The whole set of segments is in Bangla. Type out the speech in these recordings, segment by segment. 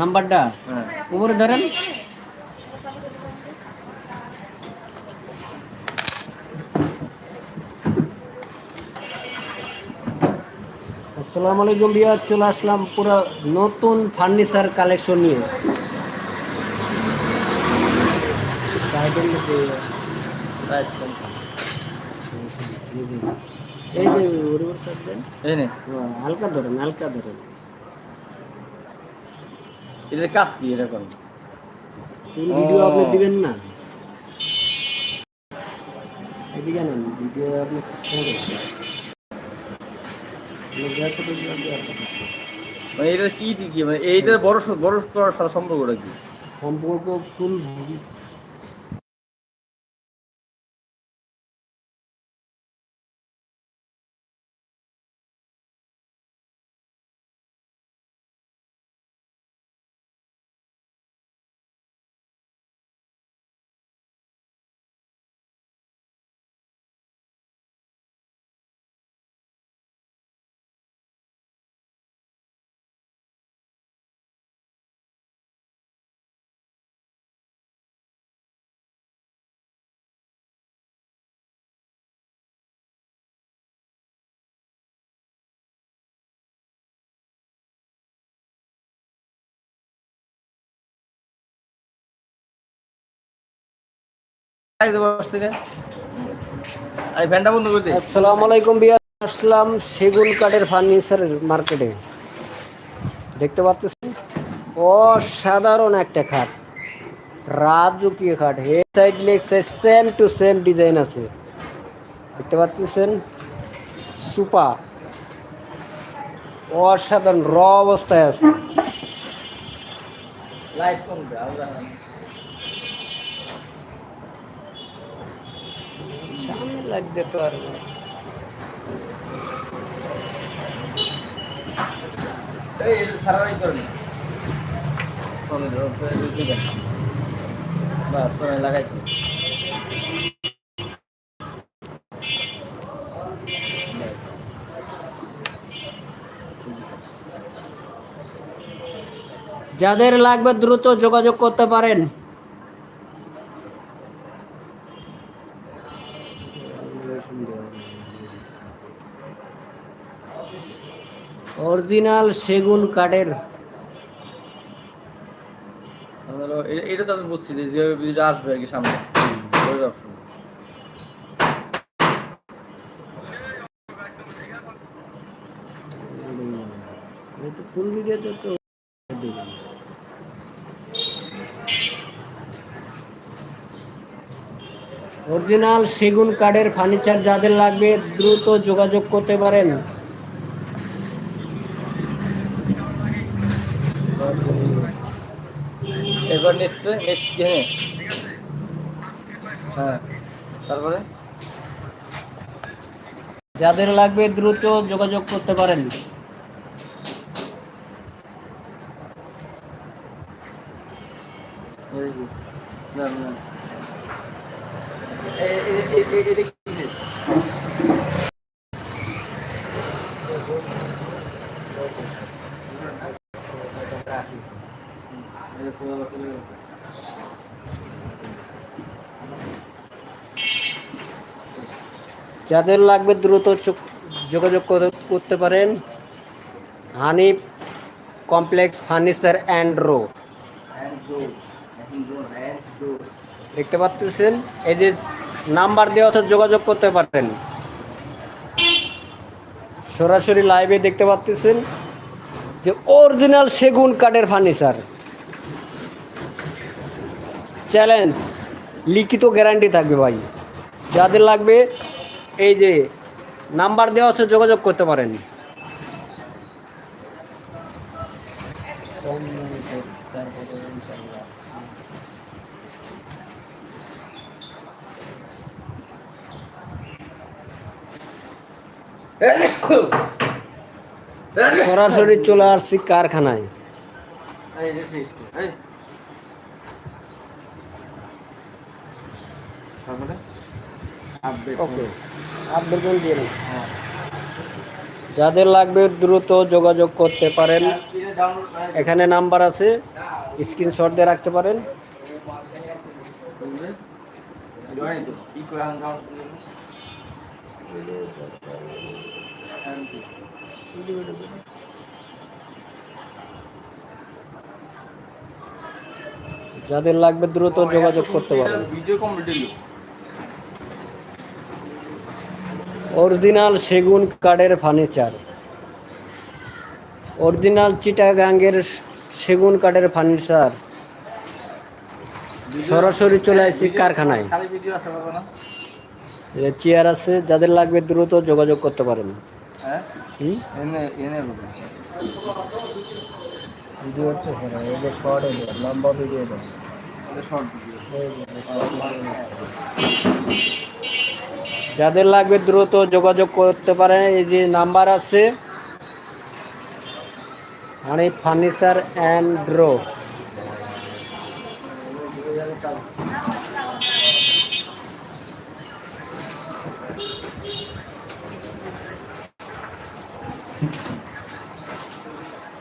নাম্বারটা? উপরে ধরেন। আসসালামু আলাইকুম বিয়ার চলে আসলাম পুরো নতুন ফার্নিচার কালেকশন নিয়ে। এই যে হালকা ধরেন হালকা ধরেন। এটার কাজ কি এরকম? ভিডিও আপনি দিবেন না? এদিকে নেন ভিডিও আপনি মানে এটা কি কি মানে এইটার বড় বড় করার সাথে সম্পর্কটা কি? সম্পর্ক ফুল থেকে। এই ফ্যানটা বন্ধ করে দে। আসসালামু আলাইকুম বিয়া আসলাম সেগুন কাঠের ফার্নিচার মার্কেটে। দেখতে পাচ্ছেন অসাধারণ একটা খাট। রাজকীয় খাট। Head side leg side same to same design আছে। দেখতে পাচ্ছেন সুপা অসাধারণ র অবস্থায় আছে। লাইট কম দে আমরা সামনে লাগবে তো আর না। এই এটা সারা রাত করে নে ফোনে দাও ফোনে দিবেন বাস ফোনে লাগাই দে। যাদের লাগবে দ্রুত যোগাযোগ করতে পারেন। অরিজিনাল সেগুন কাঠের। এটা তো আমি বুঝছি যে যেভাবে আসবে আর কি সামনে। ফুল ভিডিওতে তো অরিজিনাল সেগুন কাঠের ফার্নিচার যাদের লাগবে দ্রুত যোগাযোগ করতে পারেন। এরপর নেক্সট নেক্সট গেমে হ্যাঁ তারপরে? যাদের লাগবে দ্রুত যোগাযোগ করতে পারেন এই যে, না না এই এই এই এই এটা কি রে? এটা পুরো পুরো যাদের লাগবে দ্রুত যোগাযোগ করতে পারেন হানিফ কমপ্লেক্স ফার্নিচার অ্যান্ড রো। দেখতে পাচ্ছেন? এই যে নাম্বার দেওয়া আছে, যোগাযোগ করতে পারেন। সরাসরি লাইভে দেখতে পাচ্ছেন যে অরিজিনাল সেগুন কাঠের ফার্নিচার। চ্যালেঞ্জ লিখিত গ্যারান্টি থাকবে ভাই। যাদের লাগবে, এই যে নাম্বার দেওয়া আছে, যোগাযোগ করতে পারেন। সরাসরি চলে আসছি কারখানায় এই যে শেষ তো, এই তারপরে আপডেট ওকে আপডেট দিয়ে নিন। যাদের লাগবে দ্রুত যোগাযোগ করতে পারেন এখানে নাম্বার আছে স্ক্রিনশট দিয়ে রাখতে পারেন। যাদের লাগবে দ্রুত যোগাযোগ করতে পারেন। ভিডিও কমপ্লিট হলো অরিজিনাল সেগুন কাঠের ফার্নিচার অরিজিনাল চিটাগাঙ্গের সেগুন কাঠের ফার্নিচার সরাসরি চলে আসছি কারখানায়। চেয়ার আছে যাদের লাগবে দ্রুত যোগাযোগ করতে পারেন। হ্যাঁ? হুম? এনে এনে বলবে ভিডিও হচ্ছে শর্ট লম্বা ভিডিও এটা শর্ট ভিডিও যাদের লাগবে দ্রুত যোগাযোগ করতে পারেন, এই যে নাম্বার আছে। মানে ফার্নিচার অ্যান্ড ড্রো।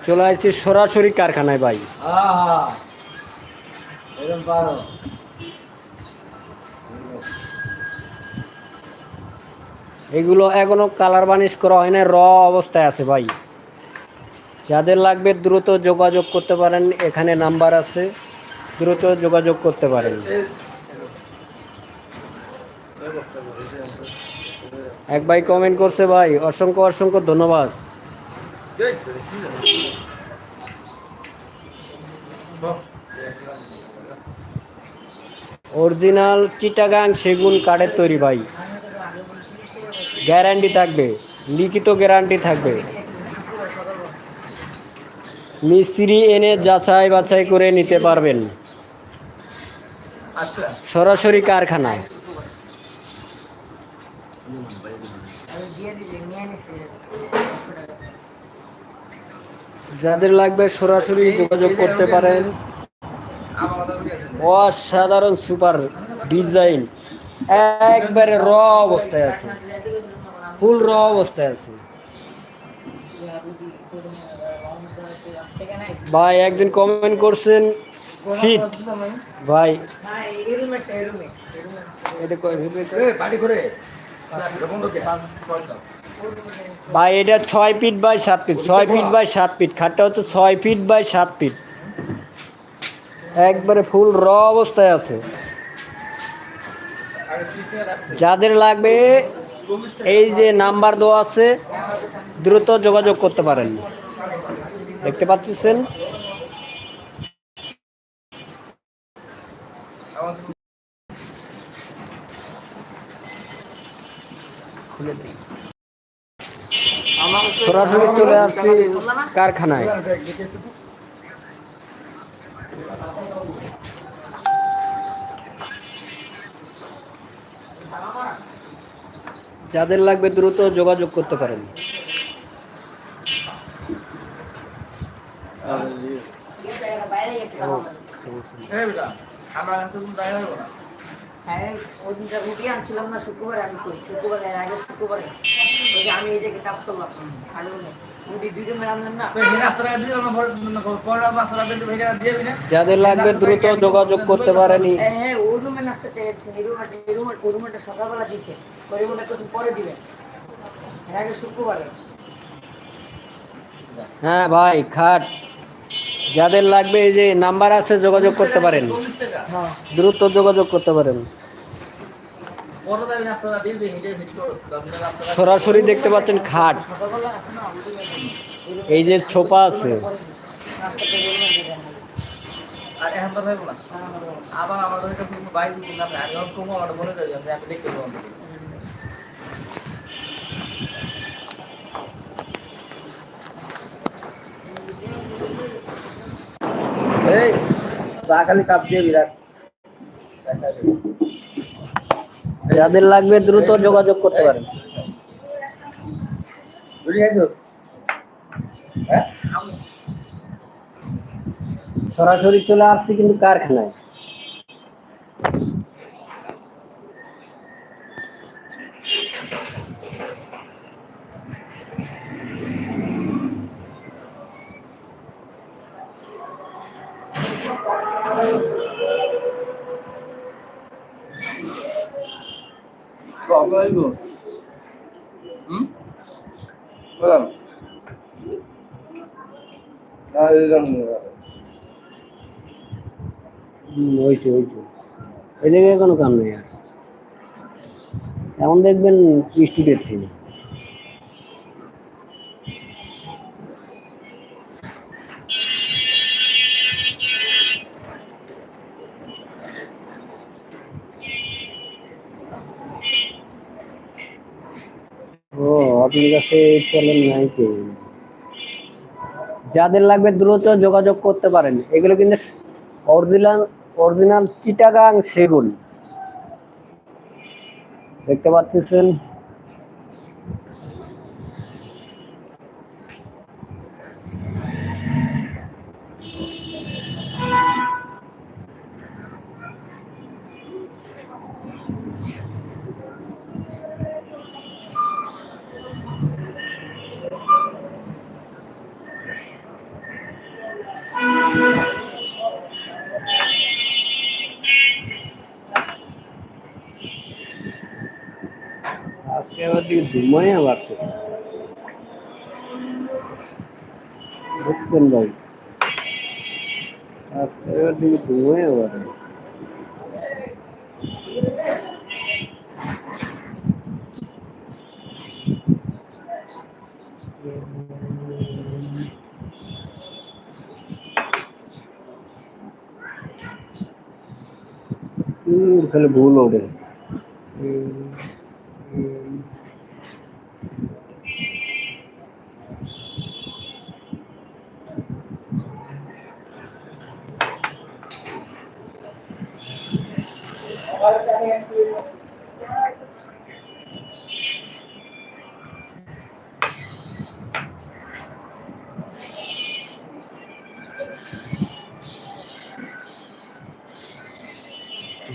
চলে আসছি সরাসরি কারখানায়, ভাই আহা এরকম পারো এগুলো এখনও কালার বানিশ করা হয় না র অবস্থায় আছে ভাই। যাদের লাগবে দ্রুত যোগাযোগ করতে পারেন, এখানে নাম্বার আছে, দ্রুত যোগাযোগ করতে পারেন। এক ভাই কমেন্ট করছে, ভাই, অসংখ্য অসংখ্য ধন্যবাদ। অরিজিনাল চিটাগাং সেগুন কাঠের তৈরি, ভাই। গ্যারান্টি থাকবে, লিখিত গ্যারান্টি থাকবে। মিস্ত্রি এনে যাচাই বাছাই করে নিতে পারবেন। সরাসরি কারখানায়। যাদের লাগবে সরাসরি যোগাযোগ করতে পারেন। অসাধারণ সুপার ডিজাইন। একবারে র অবস্থায় আছে। ফুল র অবস্থায় আছে। ভাই একদিন কমেন্ট করছেন ফিট ভাই। ভাই এটা ছয় ফিট বাই সাত ফিট ছয় ফিট বাই সাত ফিট খাটটা হচ্ছে ছয় ফিট বাই সাত ফিট একবারে ফুল র অবস্থায় আছে। যাদের লাগবে, এই যে নাম্বার দেওয়া আছে, দ্রুত যোগাযোগ করতে পারেন। দেখতে পাচ্ছেন? সরাসরি চলে আসছি কারখানায়। যাদের লাগবে দ্রুত যোগাযোগ করতে পারেন। শুক্রবার হ্যাঁ ওই দিনটা রুটি আনছিলাম না শুক্রবারে আমি শুক্রবার শুক্রবারে আগে শুক্রবারে। ওই যে আমি এই জায়গায় কাজ করলাম যাদের লাগবে দ্রুত যোগাযোগ করতে পারেনি। সকালবেলা দিছে পরে দিবে আগে শুক্রবারে হ্যাঁ ভাই খাট। যাদের লাগবে এই যে নাম্বার আছে যোগাযোগ করতে পারেন। হ্যাঁ। দ্রুত যোগাযোগ করতে পারেন পরে দাবি নাস্তা দিয়ে দিই হেঁটে হেঁটে চলে আসতে আপনি রাস্তা সরাসরি দেখতে পাচ্ছেন খাট। এই যে ছোপা আছে। আবার আমাদের কাছে বাইক আমি আমার মনে করি আমি আমি দেখতে পাবো। এই খালি কাপ দিয়ে বিরাট। যাদের লাগবে দ্রুত যোগাযোগ করতে পারেন। সরাসরি চলে আসছি কিন্তু কারখানায়। হয়েছে হয়েছে ওই জায়গায় কোনো কাম নেই আর। এখন দেখবেন স্টুডেন্ট থেকে আপনার কাছে চলেন নাই কি? যাদের লাগবে দ্রুত যোগাযোগ করতে পারেন। এগুলো কিন্তু অরিজিনাল অরিজিনাল চিটাগাং সেগুন। দেখতে পাচ্ছেন? আজকে আবার দিকে ধুমাইয়া বাড়তেছে বুঝছেন ভাই আজকে আবার দিকে ধুমাইয়া বাড়ে হুম, খালি ভুল ওঠে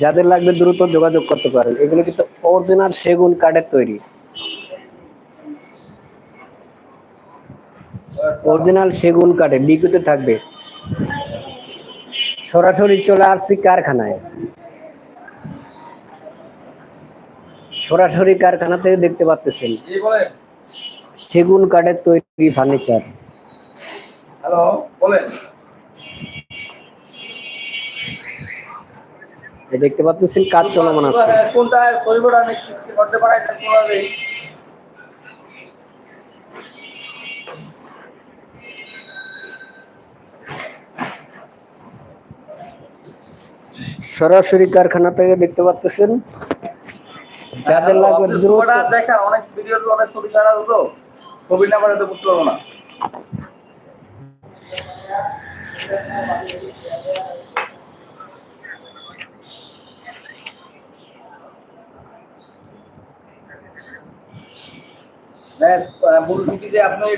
যাদের লাগবে দ্রুত যোগাযোগ করতে পারেন। এগুলো কিন্তু অরিজিনাল সেগুন কাঠের তৈরি। অরিজিনাল সেগুন কাঠের লিকুইডে থাকবে। সরাসরি চলে আসছি কারখানায়। সরাসরি কারখানা থেকে দেখতে পাচ্ছেন সেগুন কাঠের তৈরি ফার্নিচার। হ্যালো বলেন। দেখতে পাচ্ছেন কাজ চলমান আছে। কোনটা করতে কোনভাবে সরাসরি কারখানা থেকে দেখতে পাচ্ছেন যাদের লাগবে দ্রুত। দেখেন অনেক ভিডিও অনেক ছবি ছাড়া তো ছবি না পারে তো বুঝতে পারব না। দেখ,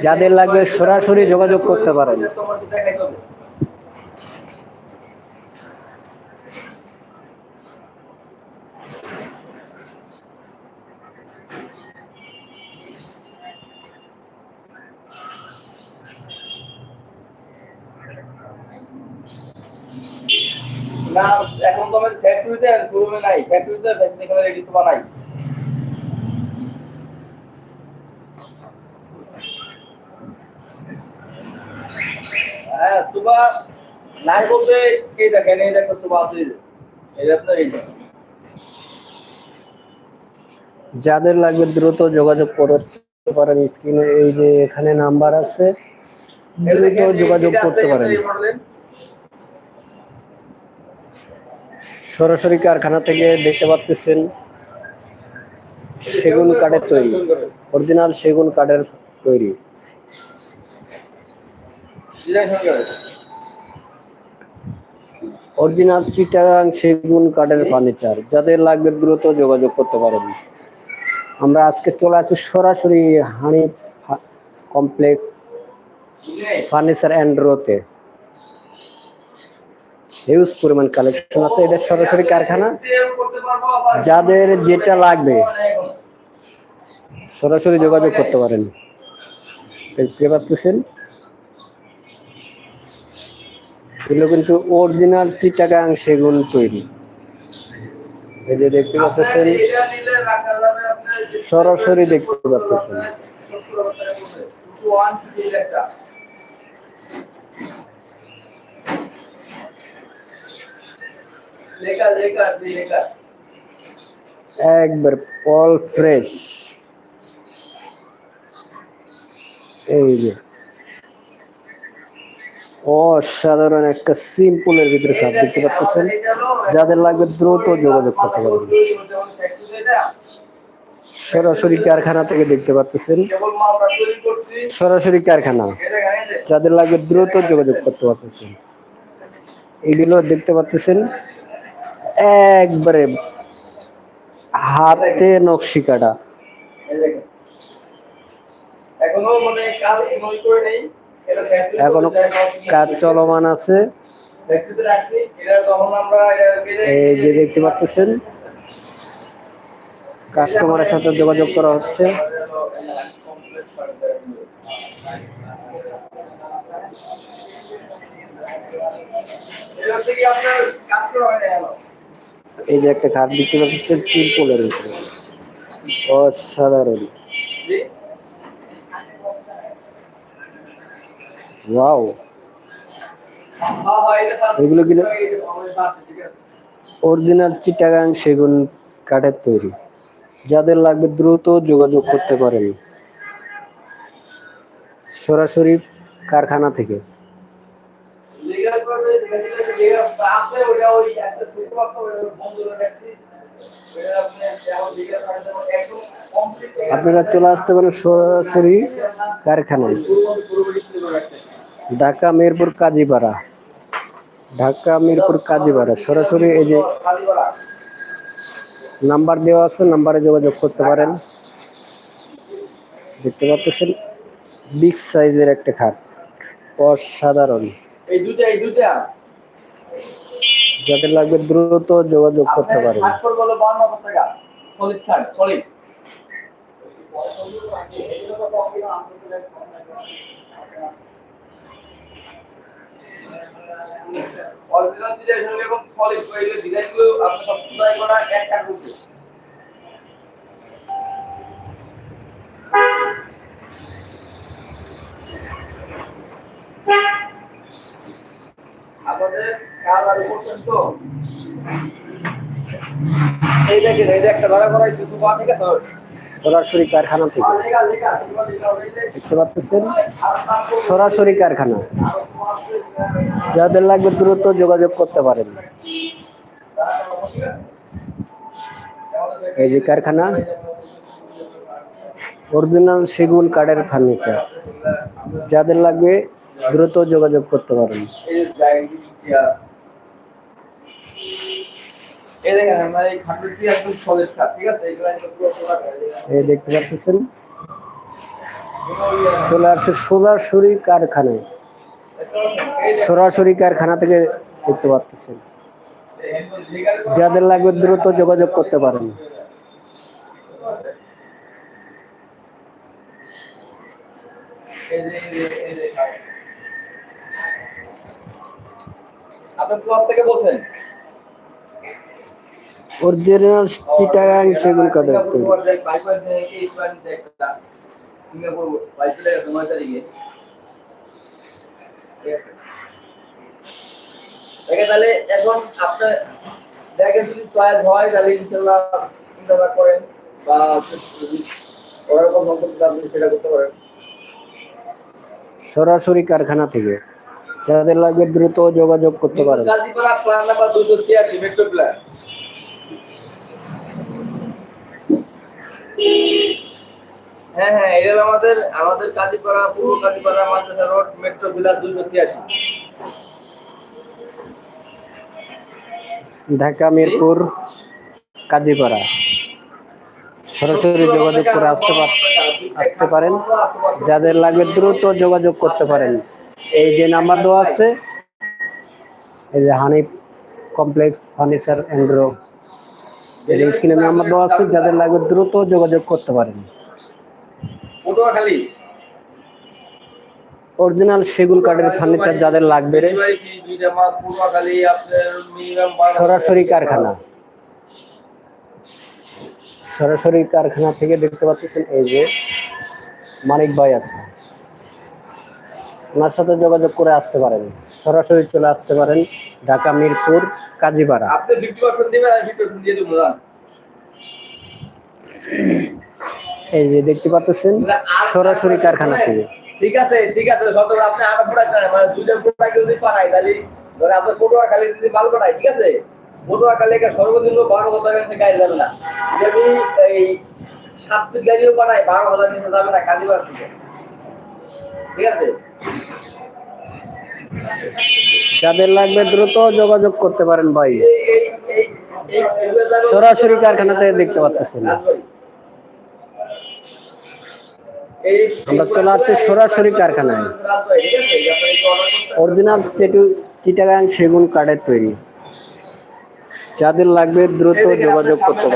যাদের লাগবে সরাসরি যোগাযোগ করতে পারেন। না এখন তো আমাদের ফ্যাক্টরিতে শোরুমে নাই ফ্যাক্টরিতে এখানে রেডি সোফা নাই হ্যাঁ সুবা নাই বলতে এই দেখেন এই দেখেন সুবা আছে এই যে। আপনার এই যাদের লাগবে দ্রুত যোগাযোগ করতে পারেন স্ক্রিনে এই যে এখানে নাম্বার আছে। দ্রুত যোগাযোগ করতে পারেন এই মডেলের। সরাসরি কারখানা থেকে দেখতে পাচ্ছেন সেগুন কাঠের তৈরি অরিজিনাল সেগুন কাঠের তৈরি। অরিজিনাল চিটাগাং সেগুন কাঠের ফার্নিচার যাদের লাগবে দ্রুত যোগাযোগ করতে পারেন আমরা আজকে চলে আসি সরাসরি হানি কমপ্লেক্স ফার্নিচার অ্যান্ড রোতে হিউজ পরিমাণ কালেকশন আছে। এটা সরাসরি কারখানা, যাদের যেটা লাগবে, সরাসরি যোগাযোগ করতে পারেন। দেখতে এগুলো কিন্তু অরিজিনাল চিটাগাং সেগুন তৈরি। এই যে দেখতে পাচ্ছেন, সরাসরি দেখতে পাচ্ছেন। একবার অল ফ্রেশ এই যে। অসাধারণ একটা সিম্পলের ভিতরে খাপ দেখতে পাচ্ছেন। যাদের লাগবে দ্রুত যোগাযোগ করতে পারবেন। সরাসরি কারখানা থেকে দেখতে পাচ্ছেন। সরাসরি কারখানা। যাদের লাগবে দ্রুত যোগাযোগ করতে পারতেছেন। এগুলো দেখতে পাচ্ছেন। একবারে হাতে নকশি কাটা এখনও মানে কাজ করে নেই। এখনও কাজ চলমান আছে। এই যে দেখতে পাচ্ছেন কাস্টমারের সাথে যোগাযোগ করা হচ্ছে। আপনার কাজ করা হয় না। এই যে একটা খাট দেখতে পাচ্ছেন চিরপোলের ভিতরে। অসাধারণ। ওয়াও। এগুলো কি- এটা আমাদের আছে, ঠিক আছে। অরিজিনাল চিটাগাং সেগুন কাঠের তৈরি। যাদের লাগবে দ্রুত যোগাযোগ করতে পারেন। সরাসরি কারখানা থেকে। Legal করবে, আছে, ওটা ওই একটা ওই বন্ধ করে রাখছি। আপনারা চলে আসতে পারেন সরাসরি কারখানায়। ঢাকা মিরপুর কাজীপাড়া। ঢাকা মিরপুর কাজীপাড়া। সরাসরি এই যে নাম্বার দেওয়া আছে নাম্বারে যোগাযোগ করতে পারেন। দেখতে পাচ্ছেন বিগ সাইজের একটা খাট। অসাধারণ। এই দুইটা এই দুইটা। যাদের লাগবে দ্রুত যোগাযোগ করতে পারেন হাট করব হলো বান্ন হাজার টাকা। সলিড খাট সলিড। অরিজিনাল ডিজাইন এবং সলিড এগুলো ডিজাইনগুলো আপনি সব সুন্দর করা এক কাঠ করবে আমাদের কাজ আর করছেন এই দেখেন এই যে একটা ধরা করাইছে সুপার ঠিক আছে? সরাসরি কারখানা থেকে। আর লেখা লেখা সুপার লেখা এই যে। দেখতে পাচ্ছেন? সরাসরি কারখানা। যাদের লাগবে দ্রুত যোগাযোগ করতে পারেন। এই যে কারখানা। অরিজিনাল সেগুন কাঠের ফার্নিচার। যাদের লাগবে দ্রুত যোগাযোগ করতে পারেন এই দেখতে পাচ্ছেন চলে আসছে সরাসরি কারখানায় সরাসরি কারখানা থেকে দেখতে পাচ্ছেন যাদের লাগবে দ্রুত যোগাযোগ করতে পারেন এই যে এই যে আপনি ক্লাব থেকে বলছেন? অরিজিনাল চিটাগাং সেগুন কাঠের তৈরি? সিঙ্গাপুর তারিখে। দেখে তাহলে এখন আপনার দেখেন যদি চয়েস হয় তাহলে ইনশাল্লাহ চিন্তা করেন বা ওরকম মন্তব্য আপনি সেটা করতে পারেন। সরাসরি কারখানা থেকে? যাদের লাগবে দ্রুত যোগাযোগ করতে পারেন গাজীপাড়া প্ল্যান নাম্বার দুশো ছিয়াশি মেট্রো প্ল্যান হ্যাঁ হ্যাঁ এটা আমাদের আমাদের কাজীপাড়া পূর্ব কাজীপাড়া মাদ্রাসা রোড মেট্রো দুশো ছিয়াশি। ঢাকা মিরপুর কাজীপাড়া সরাসরি যোগাযোগ করে আসতে আসতে পারেন। যাদের লাগবে দ্রুত যোগাযোগ করতে পারেন। এই যে নাম্বার দেওয়া আছে এই যে হানিফ কমপ্লেক্স ফার্নিচার অ্যান্ড্রো এই স্ক্রিনে নাম্বার দেওয়া আছে যাদের লাগবে দ্রুত যোগাযোগ করতে পারেন। অরিজিনাল সেগুন কাঠের ফার্নিচার যাদের লাগবে রে। সরাসরি কারখানা। সরাসরি কারখানা থেকে দেখতে পাচ্ছেন এই যে মানিক ভাই আছে। ওনার সাথে যোগাযোগ করে আসতে পারেন। সরাসরি চলে আসতে পারেন ঢাকা মিরপুর কাজীপাড়া। আপনি দিবেন আমি দিয়ে দেবো এই যে দেখতে পাচ্ছেন সরাসরি কারখানা থেকে। ঠিক আছে ঠিক আছে সতেরো আপনি আট প্রোডাক্ট নেন মানে দুইটা প্রোডাক্ট যদি পাঠাই তাহলে ধরে আপনার পটুয়া খালি যদি মাল পাঠাই ঠিক আছে? পটুয়া খালি সর্বনিম্ন বারো হাজার টাকা গাড়ি যাবে না। যদি এই সাত গাড়িও পাঠাই বারো হাজার নিচে যাবে না কাজী বাড়া থেকে। ঠিক আছে? যাদের লাগবে দ্রুত যোগাযোগ করতে পারেন ভাই। সরাসরি কারখানা থেকে দেখতে পাচ্ছেন আমরা চলে আসছি সরাসরি কারখানায়। অরিজিনাল চেটু চিটাগাং সেগুন কাঠের তৈরি। যাদের লাগবে দ্রুত যোগাযোগ করতে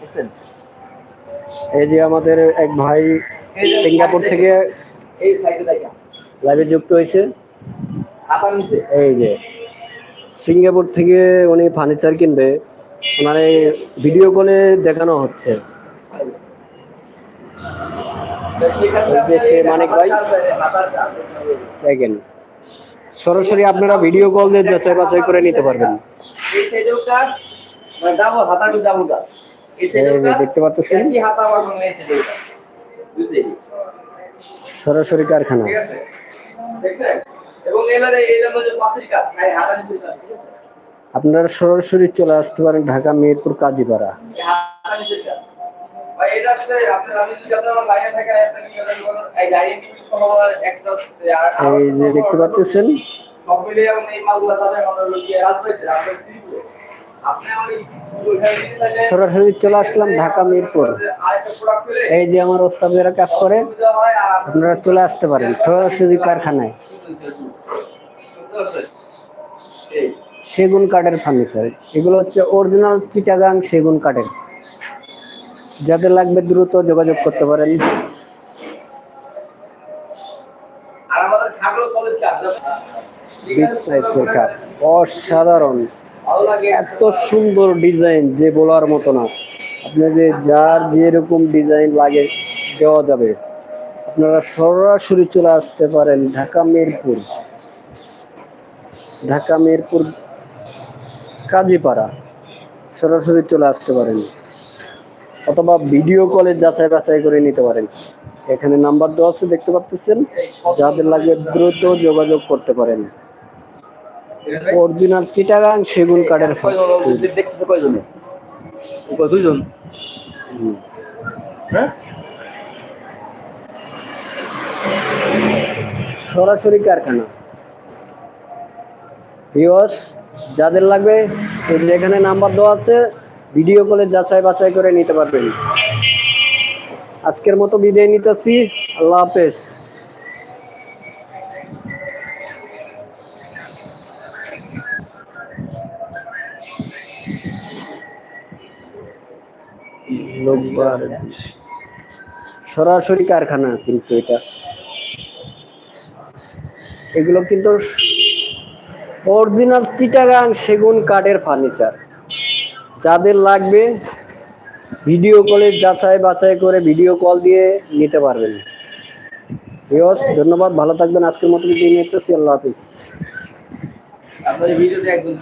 বুঝছেন? এই যে আমাদের এক ভাই সিঙ্গাপুর থেকে লাইভে যুক্ত হয়েছে। এই যে সিঙ্গাপুর থেকে উনি ফার্নিচার কিনবে ওনার এই ভিডিও কলে দেখানো হচ্ছে। মানিক ভাই। দেখেন সরাসরি আপনারা ভিডিও কল দিয়ে যাচাই বাছাই করে নিতে পারবেন। মানে দেখতে পাচ্ছেন? সরাসরি কারখানা। আপনারা সরাসরি চলে আসতে পারেন ঢাকা মিরপুর কাজীপাড়া। এই যে দেখতে পাচ্ছেন সব মিলিয়ে এই মালগুলো হলো রাজবাড়িতে, রাজবাড়ি সরাসরি চলে আসলাম ঢাকা মিরপুর। এই যে আমার ওস্তাদেরা কাজ করে, আপনার- চলে আসতে পারেন সরাসরি কারখানায়। সেগুন কাঠের ফার্নিচার। এগুলো হচ্ছে অরিজিনাল চিটাগাং সেগুন কাঠের। যাদের লাগবে দ্রুত যোগাযোগ করতে পারেন। অসাধারণ। এত সুন্দর ডিজাইন যে বলার মতো না। আপনাদের যার যেরকম ডিজাইন লাগে দেওয়া যাবে। আপনারা সরাসরি চলে আসতে পারেন ঢাকা মিরপুর। ঢাকা মিরপুর, কাজীপাড়া। সরাসরি চলে আসতে পারেন। অথবা ভিডিও কলে যাচাই বাছাই করে নিতে পারেন। এখানে নাম্বার দেওয়া আছে, দেখতে পাচ্ছেন যাদের লাগে দ্রুত যোগাযোগ করতে পারেন। অরিজিনাল চিটাগাং সেগুন কাঠের। দেখতেছে কয়জনে? কয় দুইজন? হ্যাঁ? সরাসরি কারখানা ভিউয়ার্স যাদের লাগবে এই এখানে নাম্বার দেওয়া আছে ভিডিও কলে যাচাই বাছাই করে নিতে পারবেন আজকের মতো বিদায় নিতেছি আল্লাহ হাফেজ লোকবার সরাসরি কারখানা কিন্তু এটা। এগুলো কিন্তু অরিজিনাল চিটাগাং সেগুন কাঠের ফার্নিচার যাদের লাগবে ভিডিও কলে যাচাই বাছাই করে ভিডিও কল দিয়ে নিতে পারবেন। ভিউয়ার্স ধন্যবাদ, ভালো থাকবেন। আজকের মতো ভিডিও নিয়ে আল্লাহ হাফিজ। আপনার ভিডিওতে একদম